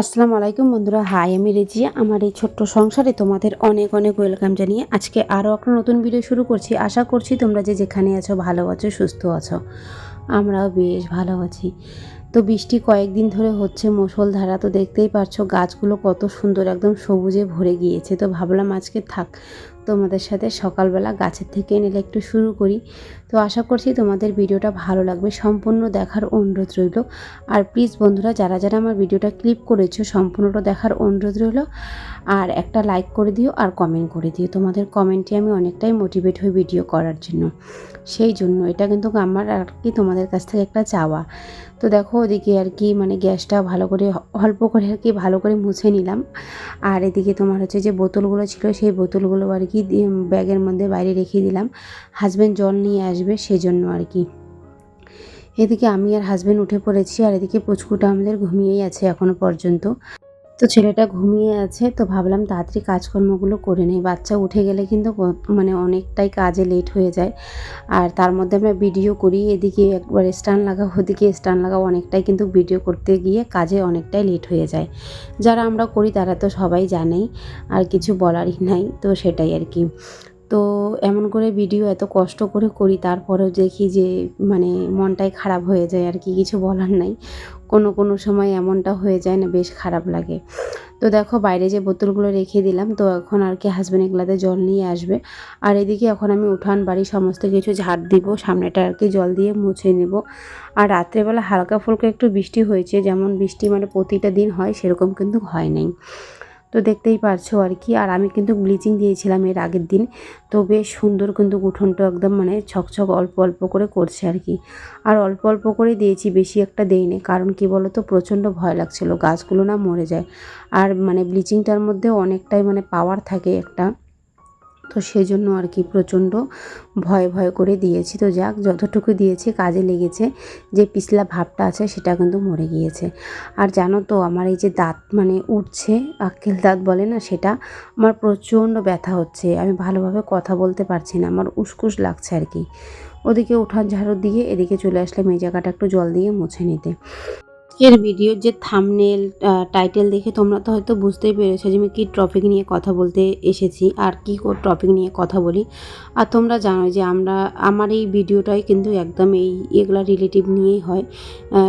আসসালামু আলাইকুম বন্ধুরা। হাই, আমি রেজিয়া আমার এই ছোট্ট সংসারে তোমাদের অনেক অনেক ওয়েলকাম জানিয়ে আজকে আরও একটা নতুন ভিডিও শুরু করছি। আশা করছি তোমরা যে যেখানে আছো ভালো আছো, সুস্থ আছো। আমরাও বেশ ভালো আছি। তো বৃষ্টি কয়েকদিন ধরে হচ্ছে মুষলধারা তো দেখতেই পারছ, গাছগুলো কত সুন্দর একদম সবুজে ভরে গিয়েছে। তো ভাবলাম আজকে থাক, তোমাদের সাথে সকালবেলা গাছের থেকে নিলে একটু শুরু করি। তো আশা করছি তোমাদের ভিডিওটা ভালো লাগবে। সম্পূর্ণ দেখার অনুরোধ রইল। আর প্লিজ বন্ধুরা, যারা যারা আমার ভিডিওটা ক্লিপ করেছ, সম্পূর্ণটা দেখার অনুরোধ রইল। আর একটা লাইক করে দিও আর কমেন্ট করে দিও। তোমাদের কমেন্টে আমি অনেকটাই মোটিভেট হই ভিডিও করার জন্য। সেই জন্য এটা কিন্তু আমার আর কি তোমাদের কাছ থেকে একটা চাওয়া। তো দেখো ওদিকে আর কি মানে গ্যাসটা ভালো করে অল্প করে আর কি ভালো করে মুছে নিলাম। আর এদিকে তোমার হচ্ছে যে বোতলগুলো ছিল, সেই বোতলগুলো আর কি ব্যাগের মধ্যে বাইরে রেখে দিলাম। হাজব্যান্ড জল নিয়ে আসবে সেজন্য আর কি। এদিকে আমি আর হাজব্যান্ড উঠে পড়েছি আর এদিকে পুচকুটা আমাদের ঘুমিয়েই আছে এখনও পর্যন্ত। তো ছেলেটা ঘুমিয়ে আছে তো ভাবলাম তাড়াতাড়ি কাজকর্মগুলো করে নেই। বাচ্চা উঠে গেলে কিন্তু মানে অনেকটাই কাজে লেট হয়ে যায়। আর তার মধ্যে আমরা ভিডিও করি, এদিকে একবার স্টান লাগাও, ওদিকে স্টান লাগাও, অনেকটাই কিন্তু ভিডিও করতে গিয়ে কাজে অনেকটাই লেট হয়ে যায়। যারা আমরা করি তারা তো সবাই জানেই, আর কিছু বলারই নাই, তো সেটাই আর কি। তো এমন করে ভিডিও এত কষ্ট করে করি, তারপরেও দেখি যে মানে মনটাই খারাপ হয়ে যায় আর কি, কিছু বলার নাই। কোনো কোনো সময় এমনটা হয়ে যায় না, বেশ খারাপ লাগে। তো দেখো, বাইরে যে বোতলগুলো রেখে দিলাম, তো এখন আর কি হাজব্যান্ড এগুলাতে জল নিয়ে আসবে। আর এদিকে এখন আমি উঠান, বাড়ি সমস্ত কিছু ঝাড় দিব, সামনেটা আর কি জল দিয়ে মুছে নেব। আর রাত্রেবেলা হালকা ফুলকা একটু বৃষ্টি হয়েছে, যেমন বৃষ্টি মানে প্রতিটা দিন হয়, সেরকম কিন্তু হয় নাই। তো দেখতেই পারছ আর কি। আর আমি কিন্তু ব্লিচিং দিয়েছিলাম এর আগের দিন। তো বেশ সুন্দর কিন্তু উঠোনটা একদম মানে ছকছক অল্প অল্প করে করছে আর কি। আর অল্প অল্প করে দিয়েছি, বেশি একটা দেইনি। কারণ কি বলো তো প্রচণ্ড ভয় লাগছিল, গাছগুলো না মরে যায়। আর মানে ব্লিচিংটার মধ্যে অনেকটাই মানে পাওয়ার থাকে একটা। তো সেই জন্য আর কি প্রচণ্ড ভয় ভয় করে দিয়েছি। তো যাক, যতটুকু দিয়েছি কাজে লেগেছে, যে পিছলা ভাবটা আছে সেটা কিন্তু মরে গিয়েছে। আর জানো তো, আমার এই যে দাঁত মানে উঠছে, আক্কেল দাঁত বলে না সেটা, আমার প্রচণ্ড ব্যথা হচ্ছে। আমি ভালোভাবে কথা বলতে পারছি না, আমার উসকুস লাগছে আর কি। ওদিকে উঠান ঝাড়ু দিয়ে এদিকে চলে আসলাম এই জায়গাটা একটু জল দিয়ে মুছে নিতে। এর ভিডিওর যে থামনেল টাইটেল দেখে তোমরা তো হয়তো বুঝতেই পেরেছ যে আমি কী টপিক নিয়ে কথা বলতে এসেছি আর কী টপিক নিয়ে কথা বলি। আর তোমরা জানো যে আমরা, আমার এই ভিডিওটাই কিন্তু একদম এই, এগুলা রিলেটিভ নিয়েই হয়।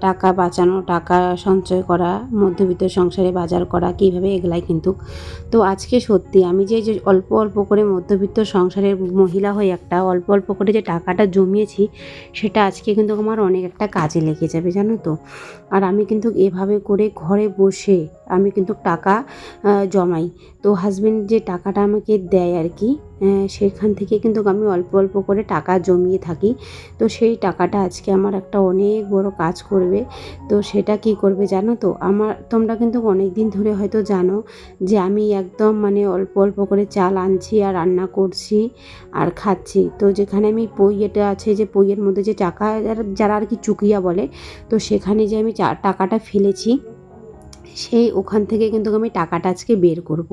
টাকা বাঁচানো, টাকা সঞ্চয় করা, মধ্যবিত্ত সংসারে বাজার করা, কীভাবে এগুলাই কিন্তু। তো আজকে সত্যি আমি যে যে অল্প অল্প করে মধ্যবিত্ত সংসারের মহিলা হয়ে একটা অল্প অল্প করে যে টাকাটা জমিয়েছি, সেটা আজকে কিন্তু আমার অনেক একটা কাজে লেগে যাবে, জানো তো। আর আমি কিন্তু এভাবে করে ঘরে বসে আমি কিন্তু টাকা জমাই। তো হাজব্যান্ড যে টাকাটা আমাকে দেয় আর কি সেখান থেকে কিন্তু আমি অল্প অল্প করে টাকা জমিয়ে থাকি। তো সেই টাকাটা আজকে আমার একটা অনেক বড় কাজ করবে। তো সেটা কি করবে জানো তো? আমার, তোমরা কিন্তু অনেক দিন ধরে হয়তো জানো যে আমি একদম মানে অল্প অল্প করে চাল আনছি আর রান্না করছি আর খাচ্ছি। তো যেখানে আমি পই এটা আছে যে পইয়ের মধ্যে যে টাকা যারা- আর কি চুকিয়া বলে, তো সেখানে যে আমি টাকাটা ফেলেছি সেই ওখান থেকে কিন্তু আমি টাকাটা আজকে বের করব।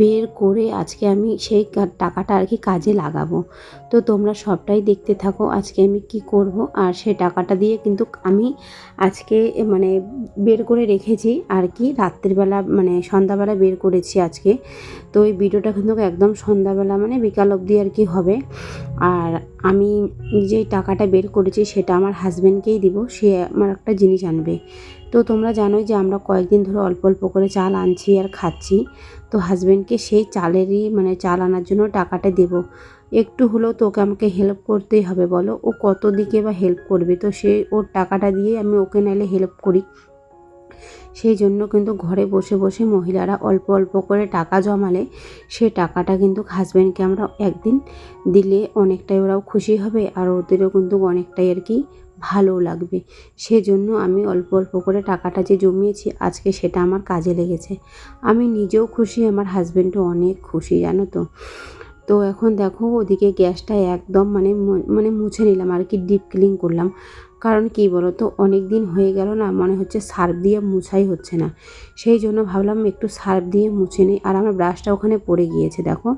বের করে আজকে আমি সেই টাকাটা আর কি কাজে লাগাবো। তো তোমরা সবটাই দেখতে থাকো আজকে আমি কি করব আর সেই টাকাটা দিয়ে কিন্তু আমি আজকে মানে বের করে রেখেছি আর কি রাত্রিবেলা মানে সন্ধ্যাবেলা বের করেছি আজকে। তো ওই ভিডিওটা কিন্তু একদম সন্ধ্যাবেলা মানে বিকাল অবধি আর কি হবে। আর আমি যেই টাকাটা বের করেছি সেটা আমার হাজব্যান্ডকেই দিব, সে আমার একটা জিনিস আনবে। তো তোমরা জানোই যে আমরা কয়েকদিন ধরে অল্প অল্প করে চাল আনছি আর খাচ্ছি। তো হাজব্যান্ডকে সেই চালেরই মানে চাল আনার জন্য টাকাটা দেব। একটু হলেও তোকে আমাকে হেল্প করতেই হবে বলো। ও কত দিকে বা হেল্প করবে? তো সে ওর টাকাটা দিয়ে আমি ওকে নাইলে হেল্প করি। সেই জন্য কিন্তু ঘরে বসে বসে মহিলারা অল্প অল্প করে টাকা জমালে, সে টাকাটা কিন্তু হাজব্যান্ডকে আমরা একদিন দিলে অনেকটাই ওরাও খুশি হবে আর ওদেরও কিন্তু অনেকটাই আর কি ভালো লাগবে। সেজন্য আমি অল্প অল্প করে টাকাটা যে জমিয়েছি, আজকে সেটা আমার কাজে লেগেছে। আমি নিজেও খুশি, আমার হাজব্যান্ডও অনেক খুশি, জানো তো। তো এখন দেখো, ওদিকে গ্যাসটা একদম মানে মানে মুছে নিলাম, আর কি ডিপ ক্লিন করলাম। কারণ কি বলো তো অনেক দিন হয়ে গেল না, মনে হচ্ছে সার্ফ দিয়ে মুছাই হচ্ছে না। সেই জন্য ভাবলাম একটু সার্ফ দিয়ে মুছে নিই, আর আমার ব্রাশটা ওখানে পড়ে গিয়েছে, দেখো।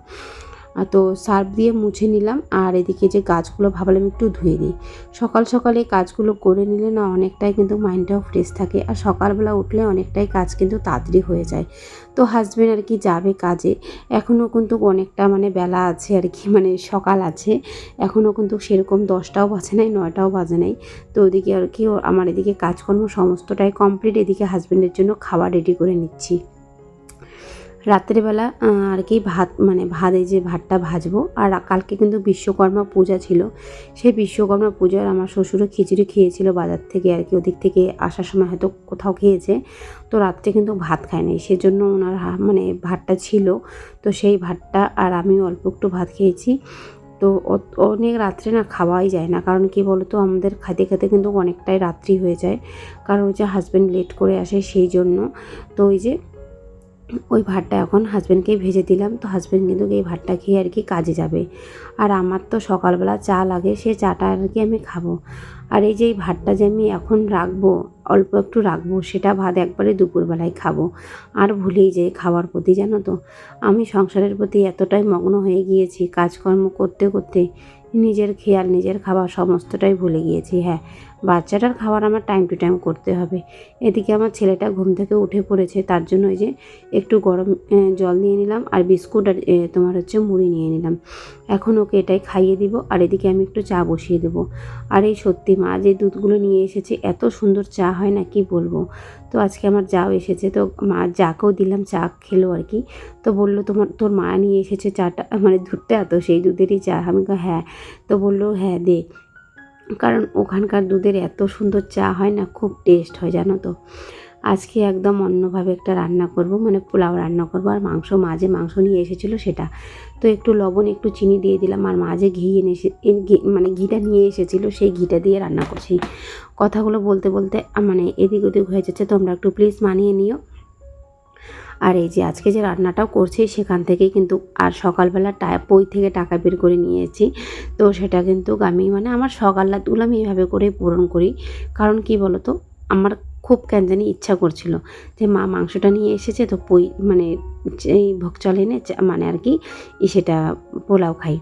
তো সার্ফ দিয়ে মুছে নিলাম। আর এদিকে যে গাছগুলো ভাবলাম একটু ধুয়ে দিই সকাল সকালে কাজগুলো করে নিলে না অনেকটাই কিন্তু মাইন্ডটাও ফ্রেশ থাকে। আর সকালবেলা উঠলে অনেকটাই কাজ কিন্তু তাড়াতাড়ি হয়ে যায়। তো হাজব্যান্ড আর কি যাবে কাজে। এখনও কিন্তু অনেকটা মানে বেলা আছে আর কি মানে সকাল আছে। এখনও কিন্তু সেরকম দশটাও বাজে নাই, নয়টাও বাজে নাই। তো ওদিকে আর কি, আমার এদিকে কাজকর্ম সমস্তটাই কমপ্লিট এদিকে হাজব্যান্ডের জন্য খাবার রেডি করে নিচ্ছি। রাত্রেবেলা আর কি ভাত মানে ভাত যে ভাতটা ভাজবো। আর কালকে কিন্তু বিশ্বকর্মা পূজা ছিল। সেই বিশ্বকর্মা পূজার আমার শ্বশুরও খিচুড়ি খেয়েছিল বাজার থেকে, আর কি ওদিক থেকে আসার সময় হয়তো কোথাও খেয়েছে। তো রাত্রে কিন্তু ভাত খায়নি। সেজন্য ওনার মানে ভাতটা ছিল। তো সেই ভাতটা আর আমি অল্প একটু ভাত খেয়েছি। তো অনেক রাত্রে না খাওয়াই যায় না। কারণ কি বলতো, আমাদের খেতে খেতে কিন্তু অনেকটাই রাত্রি হয়ে যায়। কারণ ওই যে হাজব্যান্ড লেট করে আসে সেই জন্য। তো ওই যে ওই ভাতটা এখন হাজব্যান্ডকেই ভেজে দিলাম। তো হাজব্যান্ড কিন্তু এই ভাতটা খেয়ে আর কি কাজে যাবে। আর আমার তো সকালবেলা চা লাগে, সে চাটা আর কি আমি খাব। আর এই যে এই ভাতটা যে আমি এখন রাখব, অল্প একটু রাখব, সেটা ভাত একবারে দুপুরবেলায় খাব। আর ভুলেই যাই খাওয়ার প্রতি, জানো তো? আমি সংসারের প্রতি এতটাই মগ্ন হয়ে গিয়েছি, কাজকর্ম করতে করতে, নিজের খেয়াল, নিজের খাবার সমস্তটাই ভুলে গিয়েছি হ্যাঁ। বাচ্চাটার খাবার আমার টাইম টু টাইম করতে হবে। এদিকে আমার ছেলেটা ঘুম থেকে উঠে পড়েছে, তার জন্য ওই যে একটু গরম জল নিয়ে নিলাম আর বিস্কুট আর তোমার হচ্ছে মুড়ি নিয়ে নিলাম। এখন ওকে এটাই খাইয়ে দিব আর এদিকে আমি একটু চা বসিয়ে দেবো। আর এই সত্যি মা যে দুধগুলো নিয়ে এসেছে, এত সুন্দর চা হয় না, কি বলব? তো আজকে আমার যাও এসেছে, তো মা যাকেও দিলাম, চা খেলো আর কি। তো বলল, তোমার, তোর মা নিয়ে এসেছে চাটা মানে দুধটা, তো সেই দুধেরই চা। আমি হ্যাঁ। তো বলল হ্যাঁ দে। কারণ ওখানকার দুধের এত সুন্দর চা হয় না, খুব টেস্ট হয়, জানো তো। আজকে একদম অন্যভাবে একটা রান্না করব মানে পোলাও রান্না করব, আর মাংস মাঝে মাংস নিয়ে এসেছিল সেটা। তো একটু লবণ, একটু চিনি দিয়ে দিলাম, আর মাঝে ঘি এনে মানে ঘিটা নিয়ে এসেছিল, সেই ঘিটা দিয়ে রান্না করছি। কথাগুলো বলতে বলতে মানে এদিক ওদিক হয়ে যাচ্ছে, তোমরা একটু প্লিজ মানিয়ে নিও। আর এই যে আজকে যে রান্নাটাও করছি সেখান থেকে কিন্তু আর সকালবেলা টা বই থেকে টাকা বের করে নিয়েছি। তো সেটা কিন্তু আমি মানে আমার সকাল রাতগুলো আমি এইভাবে করে পূরণ করি। কারণ কি বলো তো আমার খুব কেন জানি ইচ্ছা করছিল যে মা মাংসটা নিয়ে এসেছে তো পই মানে এই ভোগ চাল এনে মানে আর কি সেটা পোলাও খাই।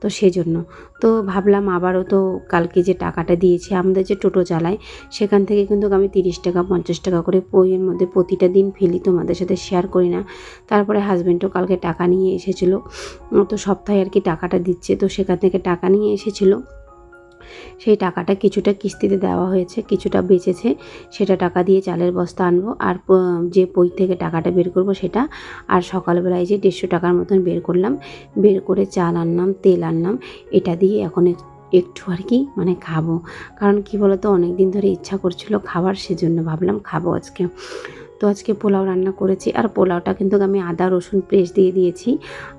তো সেজন্য তো ভাবলাম আবারও তো কালকে যে টাকাটা দিয়েছি আমাদের যে টোটো চালায় সেখান থেকে কিন্তু আমি তিরিশ টাকা, পঞ্চাশ টাকা করে পইয়ের মধ্যে প্রতিটা দিন ফেলি তোমাদের সাথে শেয়ার করি না। তারপরে হাজব্যান্ডও কালকে টাকা নিয়ে এসেছিল। তো সপ্তাহে আর কি টাকাটা দিচ্ছে তো সেখান থেকে টাকা নিয়ে এসেছিল। সেই টাকাটা কিছুটা কিস্তিতে দেওয়া হয়েছে, কিছুটা বেঁচেছে। সেটা টাকা দিয়ে চালের বস্তা আনব আর যে বই থেকে টাকাটা বের করব সেটা আর সকালবেলায় যে দেড়শো টাকার মতন বের করলাম, বের করে চাল আনলাম, তেল আনলাম, এটা দিয়ে এখন এক- একটু আর কি মানে খাব। কারণ কি বলতো অনেক দিন ধরে ইচ্ছা করছিল খাবার, সেজন্য ভাবলাম খাব আজকে। তো আজকে পোলাও রান্না করেছি আর পোলাওটা কিন্তু আমি আদা, রসুন পেস্ট দিয়ে দিয়েছি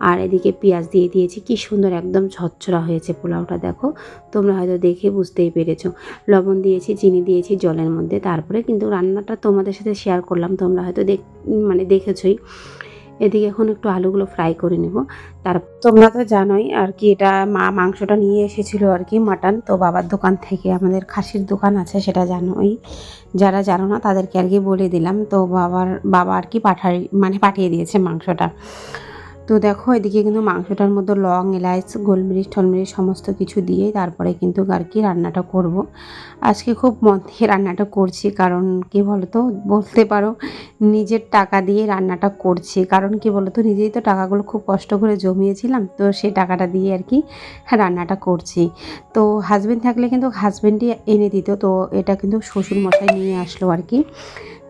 আর এদিকে পেঁয়াজ দিয়ে দিয়েছি। কি সুন্দর একদম ঝরঝরা হয়েছে পোলাওটা, দেখো। তোমরা হয়তো দেখে বুঝতেই পেরেছ। লবণ দিয়েছি, চিনি দিয়েছি, জলের মধ্যে। তারপরে কিন্তু রান্নাটা তোমাদের সাথে শেয়ার করলাম। তোমরা হয়তো দেখ মানে দেখেছোই। এদিকে এখন একটু আলুগুলো ফ্রাই করে নেব। তার তোমরা তো জানোই আর কি, এটা মা মাংসটা নিয়ে এসেছিল আর কি মাটন তো বাবার দোকান থেকে আমাদের খাসির দোকান আছে, সেটা জানোই। যারা জানো না তাদেরকে আর কি বলে দিলাম। তো বাবার, বাবা আর কি পাঠাই মানে পাঠিয়ে দিয়েছে মাংসটা। তো দেখো, এদিকে কিন্তু মাংসটার মধ্যে লং এলাচ গোলমরিচ টলমরিচ সমস্ত কিছু দিয়ে তারপরে কিন্তু আর কি রান্নাটা করব। আজকে খুব মন দিয়ে রান্নাটা করছি, কারণ কি বলতো, বলতে পারো নিজের টাকা দিয়ে রান্নাটা করছি। কারণ কি বলতো, নিজেই তো টাকাগুলো খুব কষ্ট করে জমিয়েছিলাম, তো সেই টাকাটা দিয়ে আর কি রান্নাটা করছি। তো হাজবেন্ড থাকলে কিন্তু হাজবেন্ডই এনে দিত, তো এটা কিন্তু শ্বশুর মশাই নিয়ে আসলো আর কি।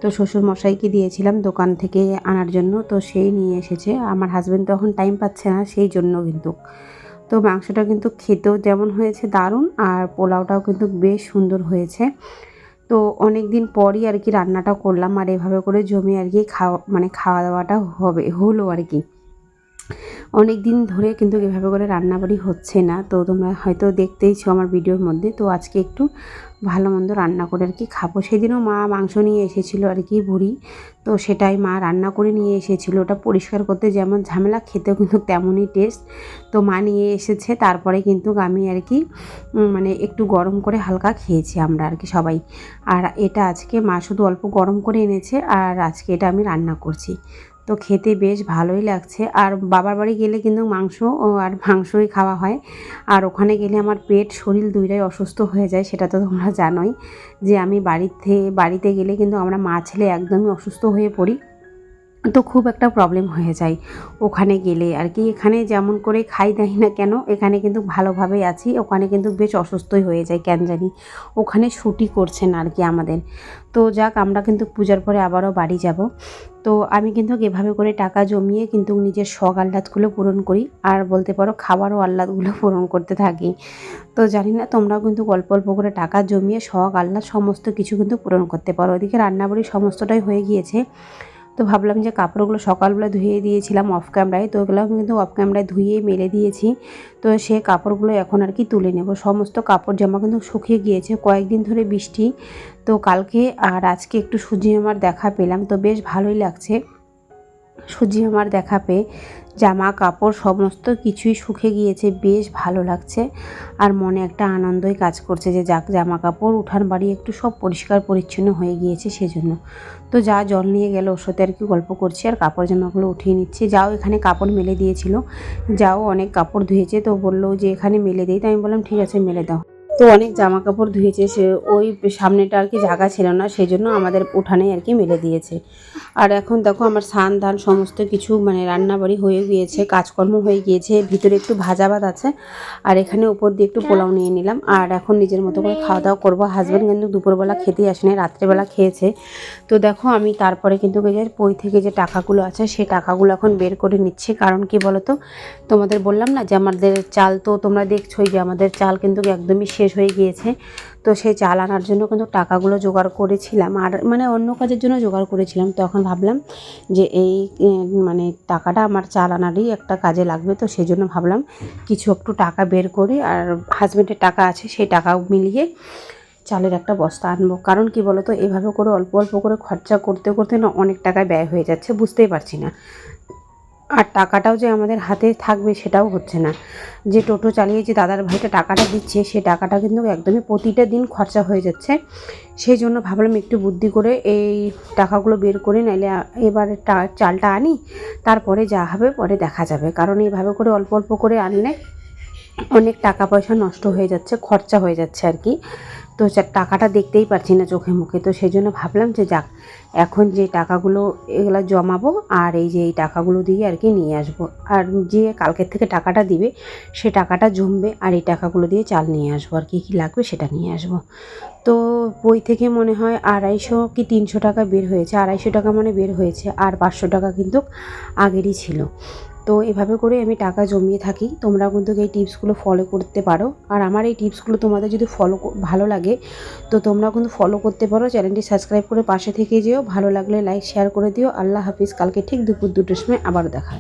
তো শ্বশুর মশাইকে দিয়েছিলাম দোকান থেকে আনার জন্য, তো সেই নিয়ে এসেছে। আমার হাজব্যান্ড তখন টাইম পাচ্ছে না, সেই জন্য কিন্তু। তো মাংসটা কিন্তু খেতেও যেমন হয়েছে দারুণ, আর পোলাওটাও কিন্তু বেশ সুন্দর হয়েছে। তো অনেক দিন পরই আর কি রান্নাটা করলাম, আর এভাবে করে জমি আর কি খাওয়া মানে খাওয়া দাওয়াটা হবে, হলো আর কি। অনেক দিন ধরে কিন্তু এভাবে করে রান্নাবাড়ি হচ্ছে না। তো তোমরা হয়তো দেখতেইছো আমার ভিডিওর মধ্যে। তো আজকে একটু ভালো মন্দ রান্না করে আর কি খাব। সেদিনও মা মাংস নিয়ে এসেছিল আর কি বুড়ি তো সেটাই মা রান্না করে নিয়ে এসেছিল। ওটা পরিষ্কার করতে যেমন ঝামেলা, খেতেও কিন্তু তেমনই টেস্ট তো মা নিয়ে এসেছে। তারপরে কিন্তু আমি আর কি মানে একটু গরম করে হালকা খেয়েছি আমরা আর কি সবাই। আর এটা আজকে মা শুধু অল্প গরম করে এনেছে। আর আজকে এটা আমি রান্না করছি। তো খেতে বেশ ভালোই লাগছে। আর বাবার বাড়ি গেলে কিন্তু মাংস আর মাংসই খাওয়া হয়। আর ওখানে গেলে আমার পেট শরীর দুইটাই অসুস্থ হয়ে যায়, সেটা তো তোমরা জানোই। যে আমি বাড়িতে বাড়িতে গেলে কিন্তু আমরা মা ছেলে একদমই অসুস্থ হয়ে পড়ি। তো খুব একটা প্রবলেম হয়ে যায়। ওখানে গেলে আর কি, এখানে যেমন করে খাই দেয় না কেন, এখানে কিন্তু ভালোভাবেই আছি, ওখানে কিন্তু বেশ অসুস্থই হয়ে যায় কেন জানি। ওখানে ছুটি করছেন আর কি আমাদের। তো যাক, আমরা কিন্তু পূজার পরে আবারও বাড়ি যাব। তো আমি কিন্তু এভাবে করে টাকা জমিয়ে কিন্তু নিজের শখ আহ্লাদগুলো পূরণ করি। আর বলতে পারো, খাবারও আহ্লাদগুলো পূরণ করতে থাকি। তো জানি না, তোমরাও কিন্তু অল্প অল্প করে টাকা জমিয়ে শখ আহ্লাদ সমস্ত কিছু কিন্তু পূরণ করতে পারো। ওদিকে রান্নাবাড়ি সমস্তটাই হয়ে গিয়েছে। তো ভাবলাম যে কাপড়গুলো সকালবেলা ধুয়ে দিয়েছিলাম অফ ক্যামেরায় তো ওগুলো আমি কিন্তু অফ ক্যামেরায় ধুয়ে মেলে দিয়েছি। তো সে কাপড়গুলো এখন আর কি তুলে নেব। সমস্ত কাপড় জামা কিন্তু শুকিয়ে গিয়েছে, কয়েকদিন ধরে বৃষ্টি। তো কালকে আর আজকে একটু সুজি আমার দেখা পেলাম, তো বেশ ভালোই লাগছে। সূর্যি আমার দেখা পেয়ে জামা, কাপড় সমস্ত কিছুই শুকে গিয়েছে। বেশ ভালো লাগছে আর মনে একটা আনন্দই কাজ করছে যে যাক, জামা, কাপড়, উঠান, বাড়ি একটু সব পরিষ্কার, পরিচ্ছন্ন হয়ে গিয়েছে সেজন্য। তো যা জল নিয়ে গেল, ওর সাথে আর কি গল্প করছি আর কাপড় জামাগুলো উঠিয়ে নিচ্ছে। যাও, এখানে কাপড় মেলে দিয়েছিল। যাও, অনেক কাপড় ধুয়েছে। তো বলল যে এখানে মেলে দিই। তো আমি বললাম, ঠিক আছে, মেলে দাও। তো অনেক জামা কাপড় ধুয়েছে, সে ওই সামনেটা আর কি জায়গা ছিল না, সেই জন্য আমাদের উঠানে আর কি মেলে দিয়েছে। আর এখন দেখো আমার সান ধান সমস্ত কিছু মানে রান্নাবাড়ি হয়ে গিয়েছে, কাজকর্ম হয়ে গিয়েছে, ভিতরে একটু ভাজা ভাত আছে, আর এখানে উপর দিয়ে একটু পোলাও নিয়ে নিলাম। আর এখন নিজের মতো করে খাওয়া দাওয়া করব। হাজব্যান্ড কিন্তু দুপুরবেলা খেতেই আসেনি, রাত্রেবেলা খেয়েছে। তো দেখো আমি তারপরে কিন্তু যে থেকে যে টাকাগুলো আছে, সেই টাকাগুলো এখন বের করে নিচ্ছি। কারণ কি বলো তো তোমাদের বললাম না যে আমাদের চাল তো তোমরা দেখছোই যে আমাদের চাল কিন্তু একদমই শেষ হয়ে গিয়েছে। তো সেই চাল আনার জন্য কিন্তু টাকাগুলো জোগাড় করেছিলাম। আর মানে অন্য কাজের জন্য জোগাড় করেছিলাম। তখন ভাবলাম যে এই মানে টাকাটা আমার চাল আনারই একটা কাজে লাগবে। তো সেই জন্য ভাবলাম কিছু একটু টাকা বের করে আর হাজব্যান্ডের টাকা আছে সেই টাকা মিলিয়ে চালের একটা বস্তা আনব। কারণ কি বলতো? এভাবে করে অল্প অল্প করে খরচা করতে করতে না অনেক টাকা ব্যয় হয়ে যাচ্ছে। বুঝতেই পারছি না। আর টাকাটাও যে আমাদের হাতে থাকবে সেটাও হচ্ছে না। যে টোটো চালিয়ে যে দাদার ভাইটা টাকাটা দিচ্ছে, সে টাকাটা কিন্তু একদমই প্রতিটা দিন খরচা হয়ে যাচ্ছে। সেই জন্য ভাবলাম একটু বুদ্ধি করে এই টাকাগুলো বের করে নাইলে এবারে চালটা আনি, তারপরে যা হবে পরে দেখা যাবে। কারণ এইভাবে করে অল্প অল্প করে আনলে অনেক টাকা পয়সা নষ্ট হয়ে যাচ্ছে, খরচা হয়ে যাচ্ছে আর কি। তো টাকাটা দেখতেই পারছি না চোখে মুখে। তো সেই জন্য ভাবলাম যে যাক, এখন যে টাকাগুলো এগুলো জমাবো আর এই যে এই টাকাগুলো দিয়ে আর কি নিয়ে আসব। আর যে কালকের থেকে টাকাটা দিবে, সে টাকাটা জমবে আর এই টাকাগুলো দিয়ে চাল নিয়ে আসব আর কি, কী লাগবে সেটা নিয়ে আসব। তো বই থেকে মনে হয় আড়াইশো কি তিনশো টাকা বের হয়েছে, আড়াইশো টাকা মানে বের হয়েছে আর পাঁচশো টাকা কিন্তু আগেরই ছিল। তো এভাবে করে আমি টাকা জমিয়ে থাকি। তোমরা কিন্তু এই টিপসগুলো ফলো করতে পারো। আর আমার এই টিপসগুলো তোমাদের যদি ফলো ভালো লাগে, তো তোমরা কিন্তু ফলো করতে পারো। চ্যানেলটি সাবস্ক্রাইব করে পাশে থেকে যেও। ভালো লাগলে লাইক শেয়ার করে দিও। আল্লাহ হাফিজ। কালকে ঠিক দুপুর দুটোর সময় আবার দেখা